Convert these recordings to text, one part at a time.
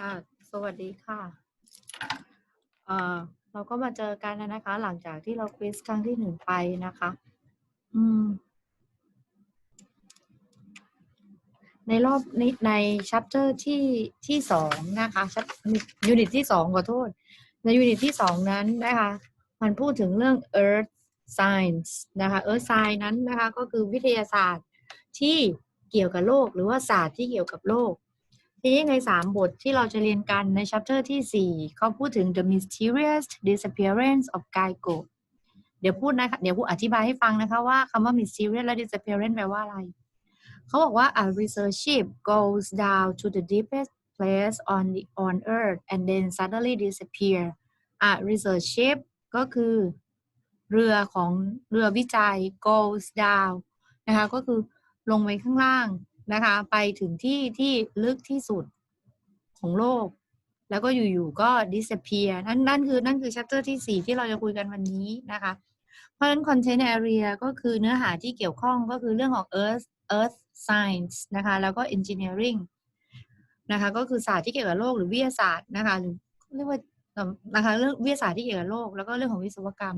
ค่ะ สวัสดีค่ะเอ่อเราก็มาเจอกันนะคะ หลังจากที่เราควิสครั้งที่หนึ่งไปนะคะ อืม ในรอบนี้ในชัปเตอร์ที่ที่สองนะคะชัปยูนิตที่สองขอโทษ ในยูนิตที่สองนั้นนะคะ มันพูดถึงเรื่อง earth science นะคะ earth science นั้นนะคะ ก็คือวิทยาศาสตร์ที่เกี่ยวกับโลก หรือว่าศาสตร์ที่เกี่ยวกับโลก ทีนี้ในสามบทที่เราจะเรียนกันใน chapter ที่สี่เขาพูดถึง the mysterious disappearance of Geico เดี๋ยวพูดนะคะเดี๋ยวพูดอธิบายให้ฟังนะคะว่าคำว่า mysterious และ disappearance แปลว่าอะไร เขาบอกว่า a research ship goes down to the deepest place on the on earth and then suddenly disappear a research ship ก็คือเรือของเรือวิจัย goes down นะคะก็คือลงไปข้างล่าง นะคะ ไปถึงที่ที่ลึกที่สุดของโลก แล้วก็อยู่ๆก็ disappear นั่นนั่นคือนั่นคือ chapter ที่ 4 ที่เราจะคุยกันวันนี้นะคะ เพราะฉะนั้น content area ก็คือเนื้อหาที่เกี่ยวข้องก็คือเรื่องของ earth earth science นะคะ แล้วก็ engineering นะคะ ก็คือศาสตร์ที่เกี่ยวกับโลกหรือวิทยาศาสตร์นะคะหรือเรียกว่านะคะเรื่องวิทยาศาสตร์ที่เกี่ยวกับโลก แล้วก็เรื่องของวิศวกรรม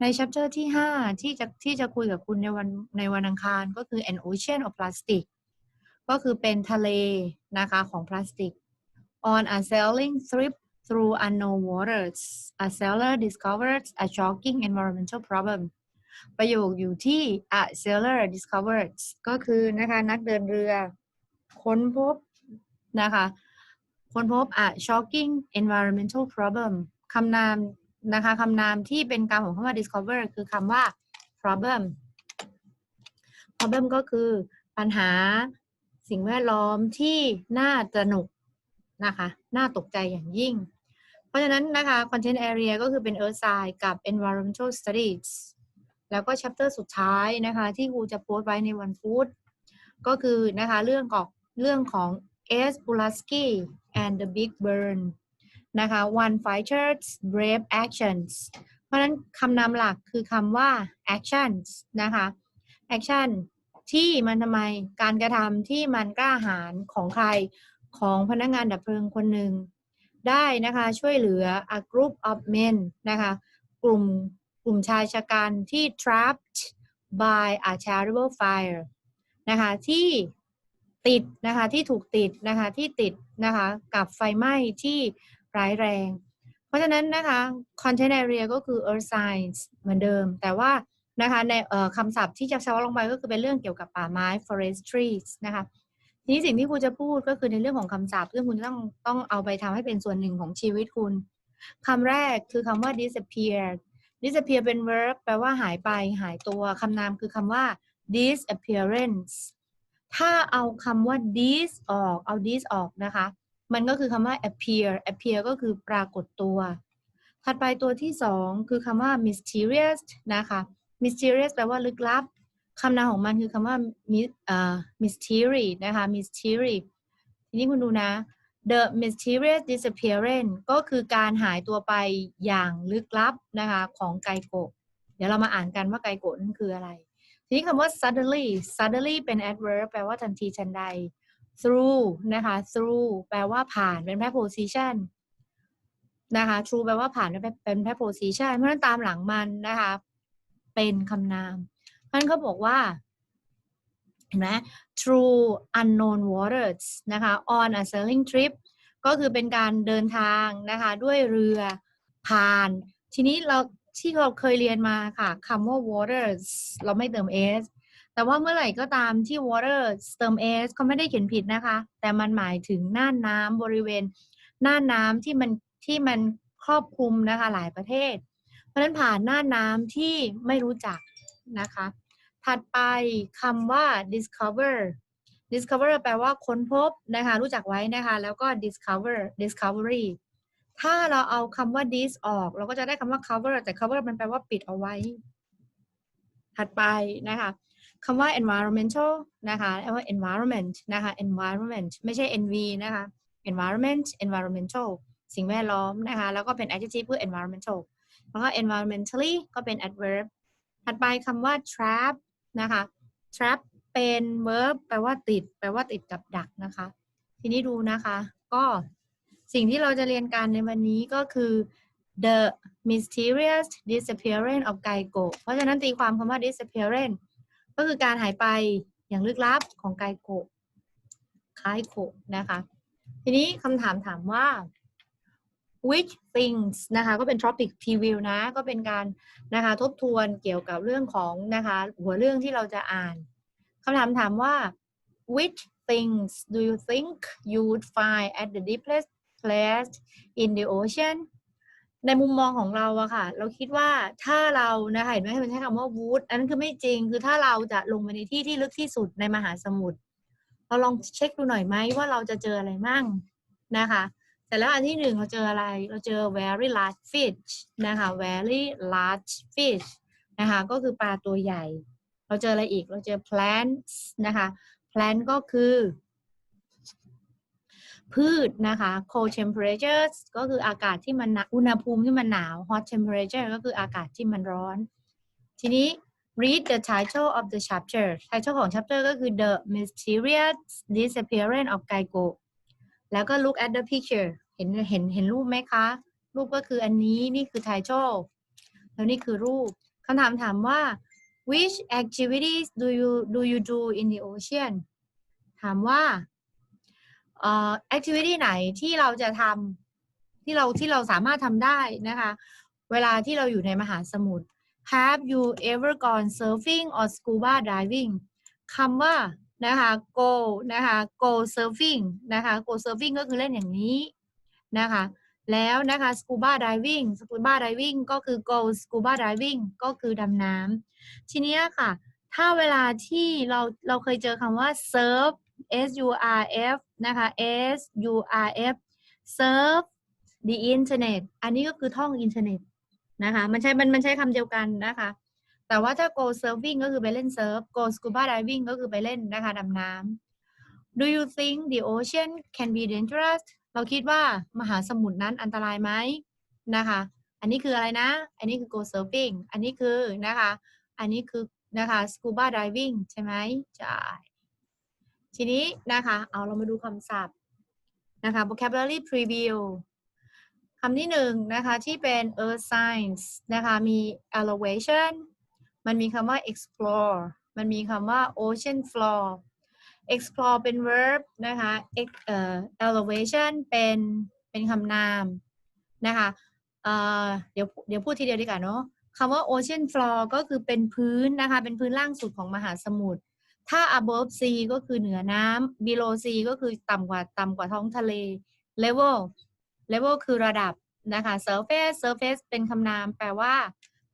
ใน chapter ที่ 5 ที่จะที่จะคุยกับคุณในวันในวันอังคารก็คือ an ocean of plastic ก็คือเป็นทะเลนะคะของพลาสติก on a sailing trip through unknown waters a sailor discovered a shocking environmental problem ประโยคอยู่ที่ a sailor discovered ก็คือนะคะนักเดินเรือ ค้นพบนะคะค้นพบ a shocking environmental problem คำนามนะคะคำนามที่เป็นกรรมของคำว่า discover คือคำว่า problem problem ก็คือปัญหา สิ่งแวดล้อมที่น่าตระหนกนะคะ น่าตกใจอย่างยิ่ง เพราะฉะนั้นนะคะ content area ก็คือเป็น earth science กับ environmental studies แล้วก็ chapter สุดท้ายนะคะ ที่ครูจะโพสต์ไว้ในวันพุธก็คือนะคะเรื่องของเรื่องของ S. Pulaski and the Big Burn นะคะ one fighter's brave actions เพราะฉะนั้นคำนามหลักคือคำว่า actions นะคะ action ที่มันทำไมการกระทำที่มันกล้าหาญของใครของพนักงานดับเพลิงคนหนึ่ง ได้นะคะช่วยเหลือ a group of men นะคะกลุ่มกลุ่มชายชะกันที่ trapped by a terrible fire นะคะที่ติดนะคะที่ถูกติดนะคะที่ติดนะคะกับไฟไหม้ที่ร้ายแรง เพราะฉะนั้นนะคะ content area ก็คือ earth science เหมือนเดิม แต่ว่า นะคะในคำศัพท์ที่จะเฉพาะลงไปก็คือเป็นเรื่องเกี่ยวกับป่าไม้ forestry นะคะทีนี้สิ่งที่ครูจะพูดก็คือในเรื่องของคำศัพท์ซึ่งคุณต้องต้องเอาไปทำให้เป็นส่วนหนึ่งของชีวิตคุณคำแรกคือคำว่า disappear disappear เป็น verb แปลว่าหายไปหายตัวคำนามคือคำว่า disappearance ถ้าเอาคำว่า dis ออกเอา dis ออกนะคะ มันก็คือคำว่า appear appear ก็คือปรากฏตัว ถัดไปตัวที่สองคือคำว่า mysterious นะคะ mysterious แปลว่าลึกลับคำนามของมันคือคำว่า mystery นะคะ mystery ทีนี้คุณดูนะ the mysterious disappearance ก็คือการหายตัวไปอย่างลึกลับนะคะของไกโกะ เดี๋ยวเรามาอ่านกันว่าไกโกะนั่นคืออะไร ทีนี้คำว่า suddenly suddenly เป็น adverb แปลว่าทันทีทันใด through นะคะ through แปลว่าผ่านเป็น preposition นะคะ true แปลว่าผ่านเป็น preposition เพราะฉะนั้นตามหลังมันนะคะ เป็นคำนามท่านเขาบอกว่าเห็นไหม through unknown waters นะคะ on a sailing trip ก็คือเป็นการเดินทางนะคะด้วยเรือผ่าน ทีนี้เราที่เราเคยเรียนมาค่ะคำว่า waters เราไม่เติม s แต่ว่าเมื่อไหร่ก็ตามที่ waters เติม s เขาไม่ได้เขียนผิดนะคะ แต่มันหมายถึงน่านน้ำบริเวณน่านน้ำที่มันที่มันครอบคลุมนะคะหลายประเทศะฉะนั้นผ่านหน่าน้ำที่ไม่รู้จักนะคะ ถัดไปคำว่า discover discover แปลว่าค้นพบนะคะ รู้จักไว้นะคะ แล้วก็ discover discovery ถ้าเราเอาคำว่า dis ออก เราก็จะได้คำว่า cover แต่ cover มันแปลว่าปิดเอาไว้ ถัดไปนะคะคำว่า environmental นะคะแปลว่า environment นะคะ environment ไม่ใช่ nv นะคะ environment environmental สิ่งแวดล้อมนะคะ แล้วก็เป็น adjective เพื่อ environmental แล้วก็ environmentally ก็เป็น adverb ถัดไปคำว่า trap นะคะ trap เป็น verb แปลว่าติด แปลว่าติดกับดักนะคะ ทีนี้ดูนะคะ ก็สิ่งที่เราจะเรียนกันในวันนี้ก็คือ the mysterious disappearance of Geico เพราะฉะนั้นตีความคำว่า disappearance ก็คือการหายไปอย่างลึกลับของไกโกะคล้ายโกะนะคะ ทีนี้คำถามถามว่า which things นะคะก็เป็น topic preview นะก็เป็นการนะคะทบทวนเกี่ยวกับเรื่องของนะคะหัวเรื่องที่เราจะอ่านคำถามถามว่า which things do you think you would find at the deepest place in the ocean ในมุมมองของเราอะค่ะ เราคิดว่าถ้าเรานะคะเห็นไหมมันใช้คำว่า would อันนั้นคือไม่จริง คือถ้าเราจะลงไปในที่ที่ลึกที่สุดในมหาสมุทรเราลองเช็คดูหน่อยไหมว่าเราจะเจออะไรมั่งนะคะ แต่แล้วอันที่หนึ่งเราเจออะไร เราเจอ very large fish นะคะ very large fish นะคะก็คือปลาตัวใหญ่ เราเจออะไรอีก เราเจอ plants นะคะ plant ก็คือ พืชนะคะ cold temperatures ก็คืออากาศที่มันหนาอุณหภูมิที่มันหนาว hot temperature ก็คืออากาศที่มันร้อน ทีนี้ read the title of the chapter title ของ chapter ก็คือ the mysterious disappearance of Geico แล้วก็ look at the picture เห็นเห็นเห็นรูปไหมคะ รูปก็คืออันนี้นี่คือ title แล้วนี่คือรูปคำถามถามว่า which activities do you do you do in the ocean ถามว่าเอ่อ activity ไหนที่เราจะทำที่เราที่เราสามารถทำได้นะคะ เวลาที่เราอยู่ในมหาสมุทร Have you ever gone surfing or scuba diving คำว่า นะคะ go นะคะ go surfing นะคะ go surfing ก็คือเล่นอย่างนี้นะคะ แล้วนะคะ scuba diving scuba diving ก็คือ go scuba diving ก็คือดำน้ำทีนี้ค่ะ ถ้าเวลาที่เราเราเคยเจอคำว่า surf S U R F นะคะ S U R F surf the internet อันนี้ก็คือท่องอินเทอร์เน็ตนะคะ มันใช้มันมันใช้คำเดียวกันนะคะ แต่ว่าถ้า go surfing ก็คือไปเล่นเซิร์ฟ go scuba diving ก็คือไปเล่นนะคะดำน้ำ Do you think the ocean can be dangerous เราคิดว่ามหาสมุทรนั้นอันตรายไหมนะคะ อันนี้คืออะไรนะ อันนี้คือ go surfing อันนี้คือนะคะ อันนี้คือนะคะ scuba diving ใช่ไหมใช่ทีนี้นะคะ เอาเรามาดูคำศัพท์นะคะ vocabulary preview คำที่หนึ่งนะคะ ที่เป็น earth science นะคะ มี elevation มันมีคำว่า explore มันมีคำว่า ocean floor explore เป็น verb นะคะ elevation เป็นเป็นคำนามนะคะเเดี๋ยวเดี๋ยวพูดทีเดียวดีกว่าเนาะคำว่า ocean floor ก็คือเป็นพื้นนะคะ เป็นพื้นล่างสุดของมหาสมุทร ถ้า above sea ก็คือเหนือน้ำ below sea ก็คือต่ำกว่าต่ำกว่าท้องทะเล level level คือระดับนะคะ surface surface เป็นคำนามแปลว่า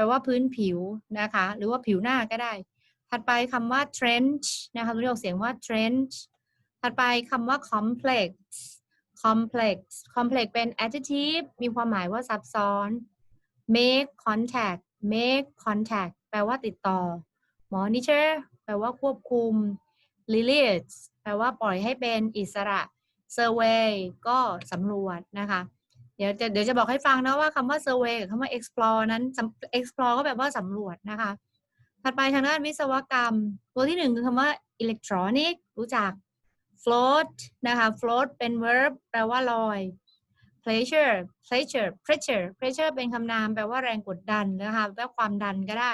แปลว่าพื้นผิวนะคะ หรือว่าผิวหน้าก็ได้ ถัดไปคำว่า trench นะคะเรียกเสียงว่า trench ถัดไปคำว่า complex complex complex เป็น adjective มีความหมายว่าซับซ้อน make contact make contact แปลว่าติดต่อ monitor แปลว่าควบคุม release แปลว่าปล่อยให้เป็นอิสระ survey ก็สำรวจนะคะ เดี๋ยวจะเดี๋ยวจะบอกให้ฟังนะว่าคำว่า survey กับคำว่า explore นั้น explore ก็แบบว่าสำรวจนะคะ ถัดไปทางด้านวิศวกรรม ตัวที่หนึ่งคือคำว่า electronic รู้จัก float นะคะ float เป็น verb แปลว่าลอย pressure pressure pressure pressure เป็นคำนามแปลว่าแรงกดดันนะคะแปลว่าความดันก็ได้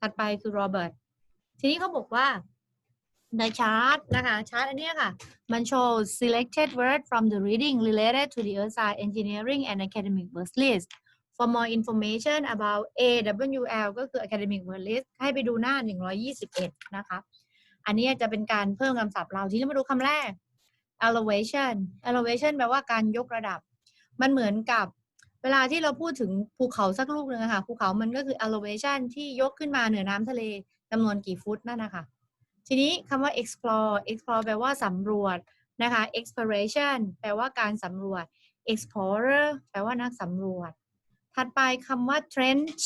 ถัดไปคือ Robert ทีนี้เขาบอกว่า ในชาร์ตนะคะชาร์ตอันนี้ค่ะ มันโชว์ selected word from the reading related to the earth science engineering and academic word list for more information about AWL ก็คือ academic word list ให้ไปดูหน้า 121 นะคะ อันนี้จะเป็นการเพิ่มคำศัพท์เราทีนี้มาดูคำแรก elevation elevation แปลว่าการยกระดับ มันเหมือนกับเวลาที่เราพูดถึงภูเขาสักลูกหนึ่งอค่ะภูเขามันก็คือ elevation ที่ยกขึ้นมาเหนือน้ำทะเลจำนวนกี่ฟุตนั่นนะคะ ทีนี้คำว่า explore explore แปลว่าสำรวจนะคะ exploration แปลว่าการสำรวจ explorer แปลว่านักสำรวจ ถัดไปคำว่า trench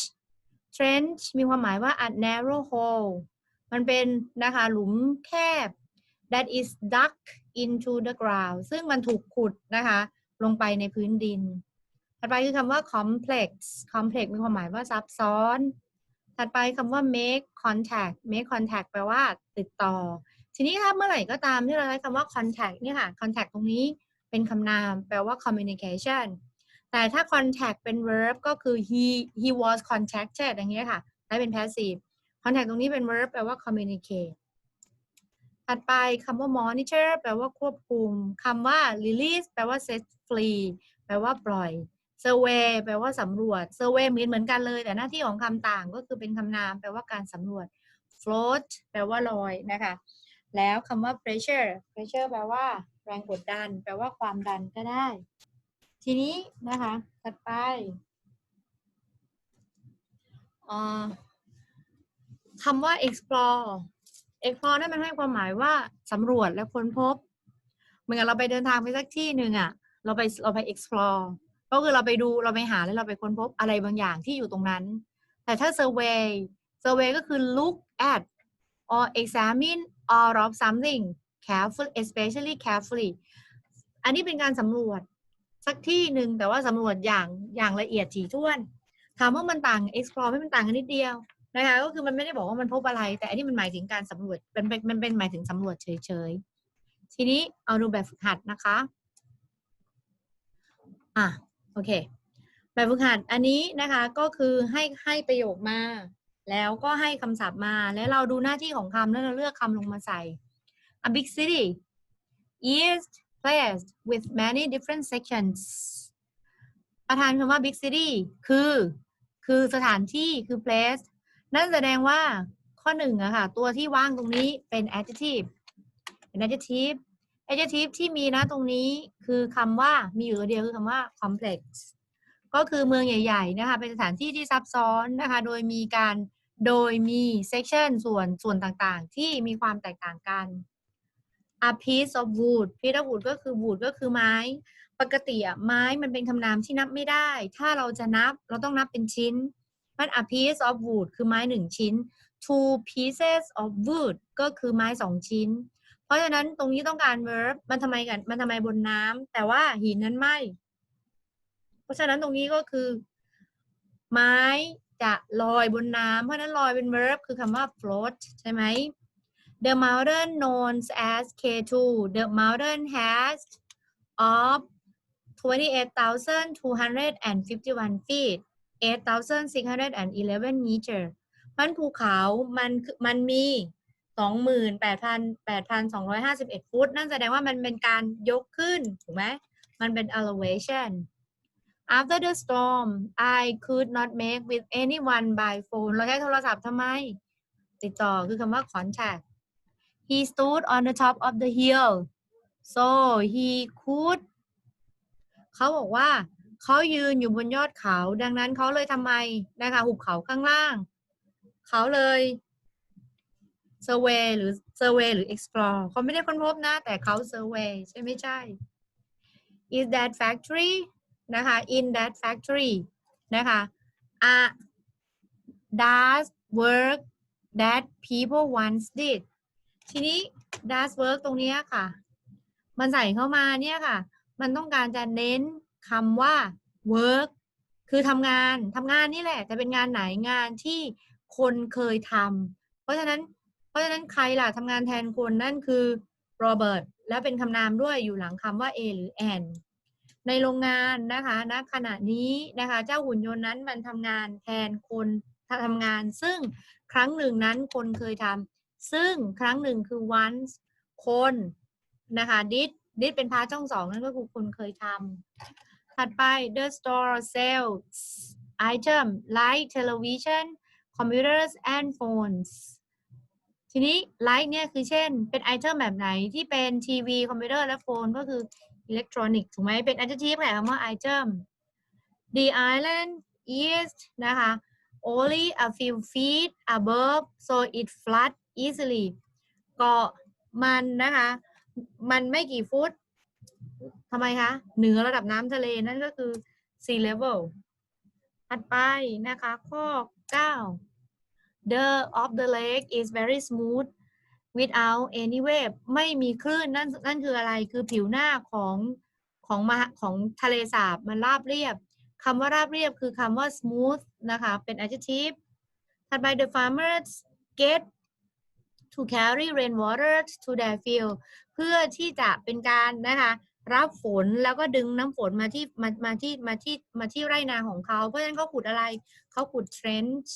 trench มีความหมายว่า a narrow hole มันเป็นนะคะหลุมแคบ that is dug into the ground ซึ่งมันถูกขุดนะคะลงไปในพื้นดิน ถัดไปคือคำว่า complex complex มีความหมายว่าซับซ้อน ถัดไปคำว่า make contact make contact แปลว่าติดต่อ ทีนี้ถ้าเมื่อไหร่ก็ตามที่เราใช้คำว่า contact เนี่ยค่ะ contact ตรงนี้เป็นคำนาม แปลว่า communication แต่ถ้า contact เป็น verb ก็คือ he he was contacted อย่างเงี้ยค่ะได้เป็น passive contact ตรงนี้เป็น verb แปลว่า communicate ถัดไปคำว่า monitor แปลว่าควบคุมคำว่า release แปลว่า set free แปลว่าปล่อย survey แปลว่าสำรวจ survey เหมือนเหมือนกันเลย แต่หน้าที่ของคำต่างก็คือเป็นคำนามแปลว่าการสำรวจ float แปลว่าลอยนะคะ แล้วคำว่า pressure pressure แปลว่า แรงกดดัน แปลว่าความดันก็ได้ ทีนี้นะคะถัดไปคำว่า explore explore นั่นมันให้ความหมายว่าสำรวจและค้นพบ เหมือนเราไปเดินทางไปสักที่หนึ่งอะเราไปเราไป explore ก็คือเราไปดูเราไปหาแล้วเราไปค้นพบอะไรบางอย่างที่อยู่ตรงนั้น แต่ถ้า survey survey ก็คือ look at or examine all of something careful especially carefully อันนี้เป็นการสำรวจสักที่หนึ่งแต่ว่าสำรวจอย่างอย่างละเอียดถี่ถ้วนถามว่ามันต่าง explore ไม่มันต่างกันนิดเดียวนะคะ ก็คือมันไม่ได้บอกว่ามันพบอะไร แต่อันนี้มันหมายถึงการสำรวจเป็นเป็นมันเป็นหมายถึงสำรวจเฉยๆ ทีนี้เอาดูแบบฝึกหัดนะคะ อะ โอเค แบบฝึกหัดอันนี้นะคะก็คือให้ให้ประโยคมา แล้วก็ให้คำศัพท์มา แล้วเราดูหน้าที่ของคำแล้วเราเลือกคำลงมาใส่ A big city is placed with many different sections ประธานคำว่า big city คือ คือสถานที่คือ place นั่นแสดงว่าข้อหนึ่งอะค่ะ ตัวที่ว่างตรงนี้เป็น adjective เป็น adjective adjective ที่มีนะตรงนี้คือคำว่ามีอยู่ตัวเดียวคือคำว่า complex ก็คือเมืองใหญ่ ๆ นะคะ เป็นสถานที่ที่ซับซ้อนนะคะ โดยมีการโดยมี section ส่วนส่วนต่างๆ ที่มีความแตกต่างกัน a piece of wood piece of wood ก็คือ wood ก็คือไม้ ปกติอะไม้มันเป็นคำนามที่นับไม่ได้ ถ้าเราจะนับเราต้องนับเป็นชิ้น มัน a piece of wood คือไม้หนึ่งชิ้น two pieces of wood ก็คือไม้สองชิ้น เพราะฉะนั้นตรงนี้ต้องการ verb มันทำไมกัน มันทำไมบนน้ำแต่ว่าหินนั้นไม่ เพราะฉะนั้นตรงนี้ก็คือ ไม้จะลอยบนน้ำเพราะฉะนั้นลอยเป็น verb คือคำว่า float ใช่ไหม The mountain known as K2 the mountain has of 28,251 feet 8,611 meter มันภูเขา มัน มันมี 28,8,251 ฟุต นั่นแสดงว่ามันเป็นการยกขึ้น ถูกไหม มันเป็น elevation after the storm I could not make with anyone by phone เราใช้โทรศัพท์ทำไม ติดต่อคือคำว่า contact he stood on the top of the hill so he could เขาบอกว่าเขายืนอยู่บนยอดเขา ดังนั้นเขาเลยทำไมนะคะหุบเขาข้างล่าง เขาเลย survey หรือ survey หรือ explore เขาไม่ได้ค้นพบนะ แต่เขา survey ใช่ไม่ใช่ is that factory นะคะ in that factory นะคะ are does work that people once did ทีนี้ does work ตรงนี้ค่ะ มันใส่เข้ามาเนี่ยค่ะ มันต้องการจะเน้นคำว่า work คือทำงานทำงานนี่แหละ แต่เป็นงานไหนงานที่คนเคยทำเพราะฉะนั้น ราะฉะนั้นใครล่ะทำงานแทนคนนั่นคือโรเบิร์ตและเป็นคำนามด้วยอยู่หลังคำว่า A หรือ N ในโรงงานนะคะณขณะนี้นะคะเจ้าหุ่นยนต์นั้นมันทำงานแทนคนทำงาน ซึ่งครั้งหนึ่งนั้นคนเคยทำซึ่งครั้งหนึ่งคือ once คนนะคะ did did เป็นพาช่องสองนั่นก็คือคนเคยทำถัดไป the store sells item like television computers and phones ทีนี้ like เนี่ยคือเช่น เป็นไอเทมแบบไหนที่เป็นทีวีคอมพิวเตอร์และโฟนก็คืออิเล็กทรอนิกส์ถูกไหมเป็น adjective แปลคำว่า item the island is นะคะ only a few feet above so it flood easily เกาะมันนะคะ มันไม่กี่ฟุตทำไมคะ เหนือระดับน้ำทะเลนั่นก็คือ sea level ถัดไปนะคะ ข้อ 9 the of the lake is very smooth without any wave ไม่มีคลื่นนั่นนั่นคืออะไรคือผิวหน้าของของมาของทะเลสาบมันราบเรียบคำว่าราบเรียบคือคำว่า smooth นะคะเป็น adjective ถัดไป the farmers get to carry rainwater to their field เพื่อที่จะเป็นการนะคะรับฝนแล้วก็ดึงน้ำฝนมาที่มามาที่มาที่มาที่ไร่นาของเขา เพราะฉะนั้นเขาขุดอะไรเขาขุด trench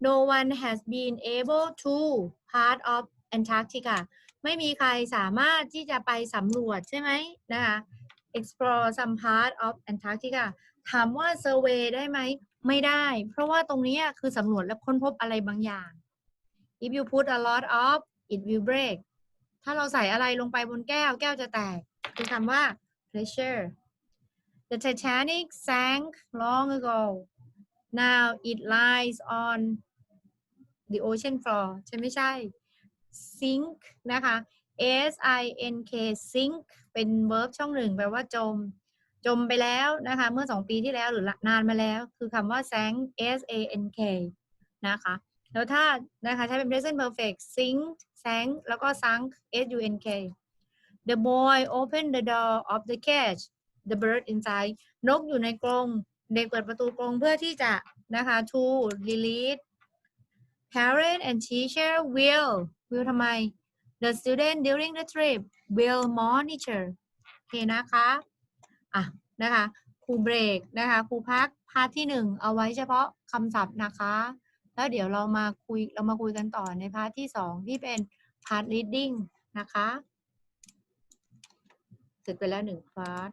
no one has been able to part of Antarctica ไม่มีใครสามารถที่จะไปสำรวจใช่ไหมนะคะ explore some part of Antarctica ถามว่า survey ได้ไหม ไม่ได้ เพราะว่าตรงนี้คือสำรวจและค้นพบอะไรบางอย่าง if you put a lot of it will break ถ้าเราใส่อะไรลงไปบนแก้ว แก้วจะแตก คือคำว่า pressure the Titanic sank long ago now it lies on the ocean floor ใช่ไม่ใช่ sink นะคะ S I N K sink เป็น verb ช่องหนึ่งแปลว่าจม จมไปแล้วนะคะ เมื่อสองปีที่แล้วหรือนานมาแล้ว คือคำว่า sank S A N K นะคะ แล้วถ้านะคะใช้เป็น present perfect sink sank แล้วก็ sunk S U N K the boy opened the door of the cage the bird inside นกอยู่ในกรง เด็กเปิดประตูกรงเพื่อที่จะนะคะ to release parent and teacher will will ทำไม the student during the trip will monitor โอเคนะคะอะนะคะครูเบรกนะคะครูพักพาร์ทที่หนึ่งเอาไว้เฉพาะคำศัพท์นะคะ แล้วเดี๋ยวเรามาคุยเรามาคุยกันต่อในพาร์ทที่สองที่เป็นพาร์ท reading นะคะเสร็จไปแล้วหนึ่งพาร์ท